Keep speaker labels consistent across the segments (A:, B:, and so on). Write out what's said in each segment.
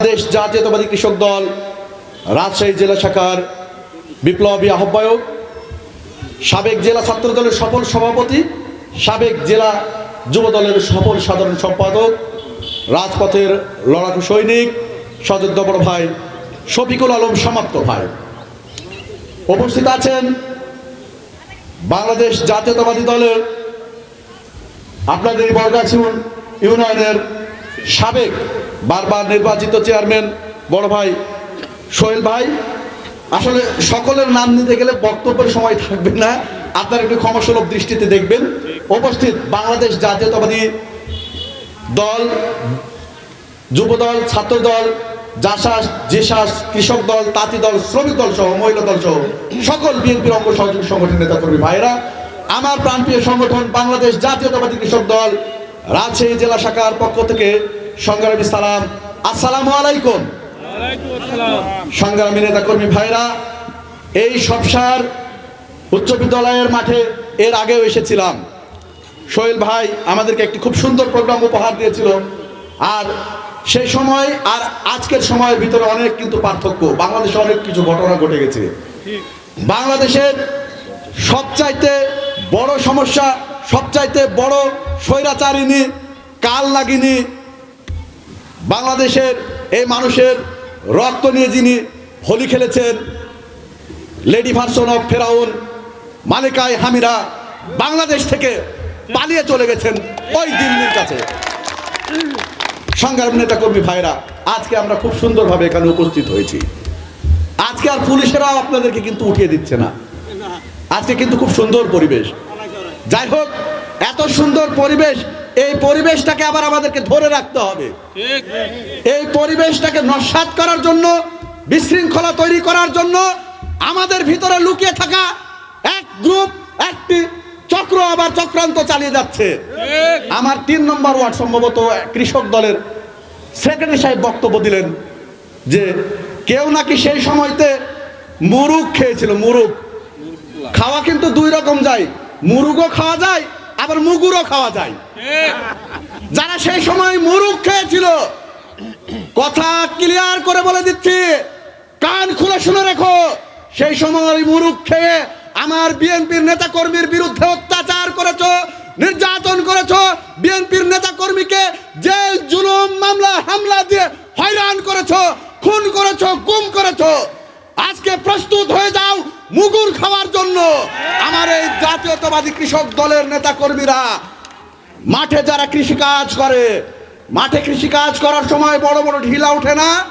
A: বাংলাদেশ জাতীয়তাবাদী কৃষক দল, রাজশাহী জেলা শাখার বিপ্লবী আহ্বায়ক, সাবেক জেলা ছাত্র দলের সফল সভাপতি, সাবেক জেলা যুব দলের সফল সাধারণ সম্পাদক, রাজপথের লড়াকু সৈনিক সযোদ্ধ বড় ভাই শফিকুল আলম, সমাপ্ত ভাই। উপস্থিত আছেন বাংলাদেশ জাতীয়তাবাদী দলের আপনাদের বরগাছি ইউনিয়নের সাবেক বারবার নির্বাচিত চেয়ারম্যান, বড় ভাই সোহেল ভাই। আসলে সকলের নাম নিতে গেলে বক্তব্যের সময় থাকবে না। আপনার একটু ক্ষমাসুলভ দৃষ্টিতে দেখবেন। উপস্থিত বাংলাদেশ জাতীয়তাবাদী দল যুবদল ছাত্রদল জাসাস, জেসাস, কৃষক দল, তাঁতি দল, শ্রমিক দল সহ, মহিলা দল সহ, সকল বিএনপির অঙ্গ সহযোগী সংগঠন নেতাকর্মী ভাইরা আমার প্রাণপ্রিয় সংগঠন বাংলাদেশ জাতীয়তাবাদী কৃষক দল, রাজশাহী জেলা শাখার পক্ষ থেকে সংগ্রামী সালাম। আসসালামু আলাইকুম। সংগ্রামী নেতাকর্মী ভাইরা, এই সবসার উচ্চ বিদ্যালয়ের মাঠে এর আগেও এসেছিলাম। সোহেল ভাই আমাদেরকে একটি খুব সুন্দর প্রোগ্রাম উপহার দিয়েছিল। আর সেই সময় আর আজকের সময়ের ভিতরে অনেক কিন্তু পার্থক্য। বাংলাদেশে অনেক কিছু ঘটনা ঘটে গেছে। বাংলাদেশের সবচাইতে বড় সমস্যা, সবচাইতে বড় স্বৈরাচারিণী কাল লাগিনী বাংলাদেশের এই মানুষের রক্ত নিয়ে যিনি হোলি খেলেছেন, লেডি ভার্সন অফ ফেরাউন মালিকায় হামিরা বাংলাদেশ থেকে পালিয়ে চলে গেছেন ওই দিল্লির কাছে। সংগ্রাম নেতা কর্মী ভাইরা, আজকে আমরা খুব সুন্দরভাবে এখানে উপস্থিত হয়েছি। আজকে আর পুলিশেরাও আপনাদেরকে কিন্তু উঠিয়ে দিচ্ছে না। আজকে কিন্তু খুব সুন্দর পরিবেশ। যাই হোক, এত সুন্দর পরিবেশ এই পরিবেশটাকে আবার আমাদেরকে ধরে রাখতে হবে। এই পরিবেশটাকে নস্বাত করার জন্য বিশৃঙ্খলা তৈরি করার জন্য আমাদের ভিতরে লুকিয়ে থাকা এক গ্রুপ একটি চক্র আবার চক্রান্ত চালিয়ে যাচ্ছে। আমার তিন নম্বর ওয়ার্ড সম্ভবত কৃষক দলের সেক্রেটারি সাহেব বক্তব্য দিলেন যে কেউ নাকি সেই সময়তে মুরুগ খেয়েছিল মুরুগ খাওয়া কিন্তু দুই রকম যায়। মুরুগও খাওয়া যায় আবার মুগুরও খাওয়া যায়। যারা সেই সময় মুরুগ খেয়েছিল, কথা ক্লিয়ার করে বলে দিচ্ছি, কান খুলে শুনে রেখো, সেই সময় মুরুগ খেয়ে আমার বিএনপির নেতা কর্মীর বিরুদ্ধে অত্যাচার করেছ, নির্যাতন করেছ, বিএনপির নেতা কর্মীকে জেল, জুলুম, মামলা, হামলা দিয়ে হয়রান করেছ, খুন করেছ, গুম করেছ। আজকে প্রস্তুত হয়ে যাও মুগুর খাওয়ার জন্য আমার এই জাতীয়তাবাদী কৃষক দলের নেতা কর্মীরা মাঠে যারা কৃষিকাজ করে, মাঠে কৃষিকাজ করার সময় বড় বড় ঢিলা ওঠে না?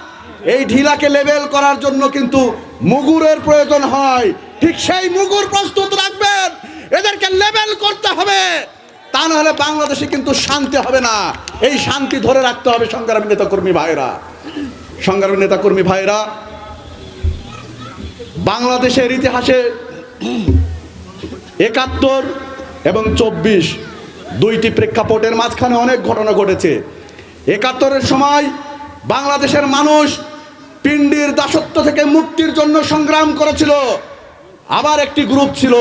A: এই ঢিলাকে লেবেল করার জন্য কিন্তু মুগুরের প্রয়োজন হয়। ঠিক সেই মুগুর প্রস্তুত রাখবেন। এদেরকে লেবেল করতে হবে। তা নাহলে বাংলাদেশে কিন্তু শান্তি হবে না। এই শান্তি ধরে রাখতে হবে সংগ্রামী নেতাকর্মী ভাইরা। সংগ্রামী নেতাকর্মী ভাইরা বাংলাদেশের ইতিহাসে একাত্তর এবং চব্বিশ দুইটি প্রেক্ষাপটের মাঝখানে অনেক ঘটনা ঘটেছে। একাত্তরের সময় বাংলাদেশের মানুষ পিণ্ডির দাসত্ব থেকে মুক্তির জন্য সংগ্রাম করেছিল। আবার একটি গ্রুপ ছিল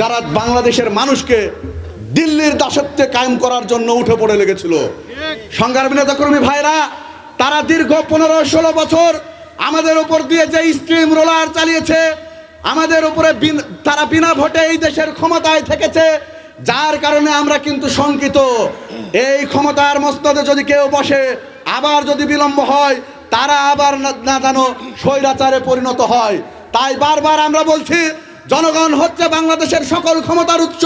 A: যারা বাংলাদেশের মানুষকে দিল্লির দাসত্বে কায়েম করার জন্য উঠে পড়ে লেগেছিল। সংগ্রামী নেতা কর্মী ভাইরা, তারা দীর্ঘ পনেরো ষোলো বছর আমাদের উপর দিয়ে যে স্ট্রিম রোলার চালিয়েছে, আমাদের উপরে তারা বিনা ভোটে এই দেশের ক্ষমতায় থেকেছে, যার কারণে আমরা কিন্তু শঙ্কিত। এই ক্ষমতার মস্তদে যদি কেউ বসে, আবার যদি বিলম্ব হয়, তারা আবার না- না জানো স্বৈরাচারে পরিণত হয়। তাই বারবার আমরা বলছি, জনগণ হচ্ছে বাংলাদেশের সকল ক্ষমতার উৎস,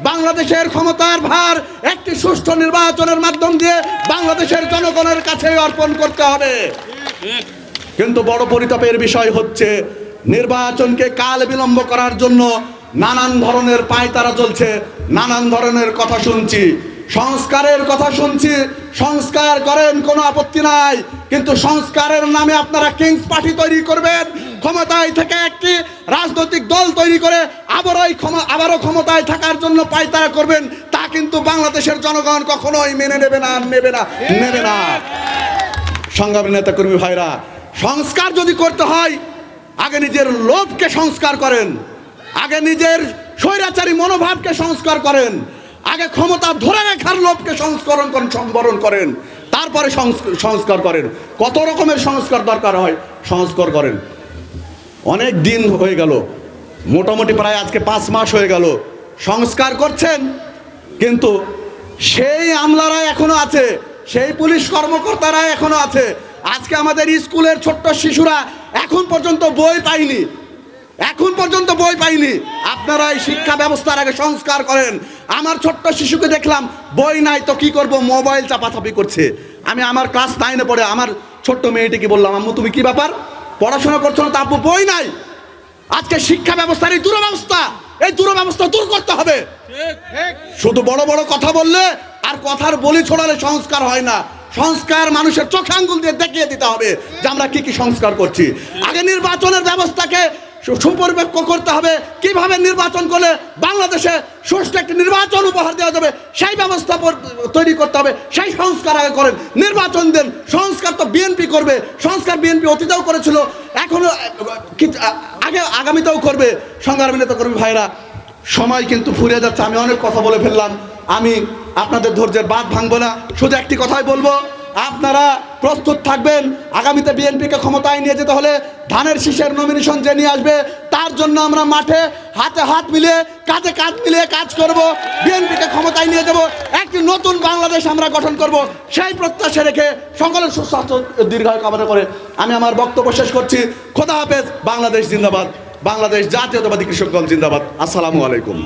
A: বাংলাদেশের ক্ষমতার ভার, একটি সুষ্ঠু নির্বাচনের মাধ্যম দিয়ে বাংলাদেশের জনগণের কাছে অর্পণ করতে হবে। কিন্তু বড় পরিতাপের বিষয় হচ্ছে নির্বাচনকে কাল বিলম্ব করার জন্য নানান ধরনের পায়তারা চলছে, নানান ধরনের কথা শুনছি। সংস্কারের কথা শুনছি, সংস্কার করেন, কোনো আপত্তি নাই। কিন্তু সংস্কারের নামে আপনারা কিংস পার্টি তৈরি করবেন, ক্ষমতায় থেকে একটি রাজনৈতিক দল তৈরি করে আবারও ক্ষমা, আবারও ক্ষমতায় থাকার জন্য পায়তারা করবেন, তা কিন্তু বাংলাদেশের জনগণ কখনোই মেনে নেবে না নেবে না নেবে না। সংগ্রামী নেতা কর্মী ভাইরা সংস্কার যদি করতে হয়, আগে নিজের লোভকে সংস্কার করেন, আগে নিজের স্বৈরাচারী মনোভাবকে সংস্কার করেন, আগে ক্ষমতা ধরে রাখার লোভকে সংস্করণ করেন, সংবরণ করেন, তারপরে সংস্ক- সংস্কার করেন। কত রকমের সংস্কার দরকার হয়, সংস্কার করেন। অনেক দিন হয়ে গেল, মোটামুটি প্রায় আজকে পাঁচ মাস হয়ে গেল, সংস্কার করছেন, কিন্তু সেই আমলারা এখনও আছে, সেই পুলিশ কর্মকর্তারা এখনও আছে আজকে আমাদের স্কুলের ছোট্ট শিশুরা এখন পর্যন্ত বই পায়নি। এখন পর্যন্ত বই পাইনি আপনারা এই শিক্ষা ব্যবস্থার আগে সংস্কার করেন। আমার ছোট্ট শিশুকে দেখলাম বই নাই তো কি করব? মোবাইল চাপাচাপি করছে। আমি আমার ক্লাস নাইনে পড়ে আমার ছোট্ট মেয়েটিকে বললাম আম্মু তুমি কি ব্যাপার? পড়াশোনা করছ না তো আব্বু বই নাই। আজকে শিক্ষা ব্যবস্থার এই দুরব্যবস্থা এই দুরব্যবস্থা দূর করতে হবে। শুধু বড় বড় কথা বললে আর কথার বলি ছড়ালে সংস্কার হয় না। সংস্কার মানুষের চোখে আঙ্গুল দিয়ে দেখিয়ে দিতে হবে যে আমরা কি কি সংস্কার করছি। আগে নির্বাচনের ব্যবস্থাকে সু- সুপরিপক্ক করতে হবে। কীভাবে নির্বাচন করলে বাংলাদেশে সুষ্ঠু একটি নির্বাচন উপহার দেওয়া যাবে সেই ব্যবস্থা তৈরি করতে হবে সেই সংস্কার আগে করেন। নির্বাচন দেন সংস্কার তো বিএনপি করবে সংস্কার বিএনপি অতীতেও করেছিল এখনও আহ, আগে আগামীতেও করবে সংগ্রামী নেতা কর্মী ভাইরা। সময় কিন্তু ফুরিয়ে যাচ্ছে আমি অনেক কথা বলে ফেললাম। আমি আপনাদের ধৈর্যের বাদ ভাঙবো না। শুধু একটি কথাই বলব, আপনারা প্রস্তুত থাকবেন, আগামীতে বিএনপিকে ক্ষমতায় নিয়ে যেতে হলে ধানের শীষের নমিনেশন যে নিয়ে আসবে, তার জন্য আমরা মাঠে হাতে হাত মিলিয়ে, কাঁধে কাঁধ মিলিয়ে কাজ করব, বিএনপিকে ক্ষমতায় নিয়ে যাব, একটি নতুন বাংলাদেশ আমরা গঠন করব, সেই প্রত্যাশা রেখে সকলের সুস্বাস্থ্য দীর্ঘায়ু কামনা করে আমি আমার বক্তব্য শেষ করছি। খোদা হাফেজ, বাংলাদেশ জিন্দাবাদ, বাংলাদেশ জাতীয়তাবাদী কৃষক দল জিন্দাবাদ। আসসালামু আলাইকুম।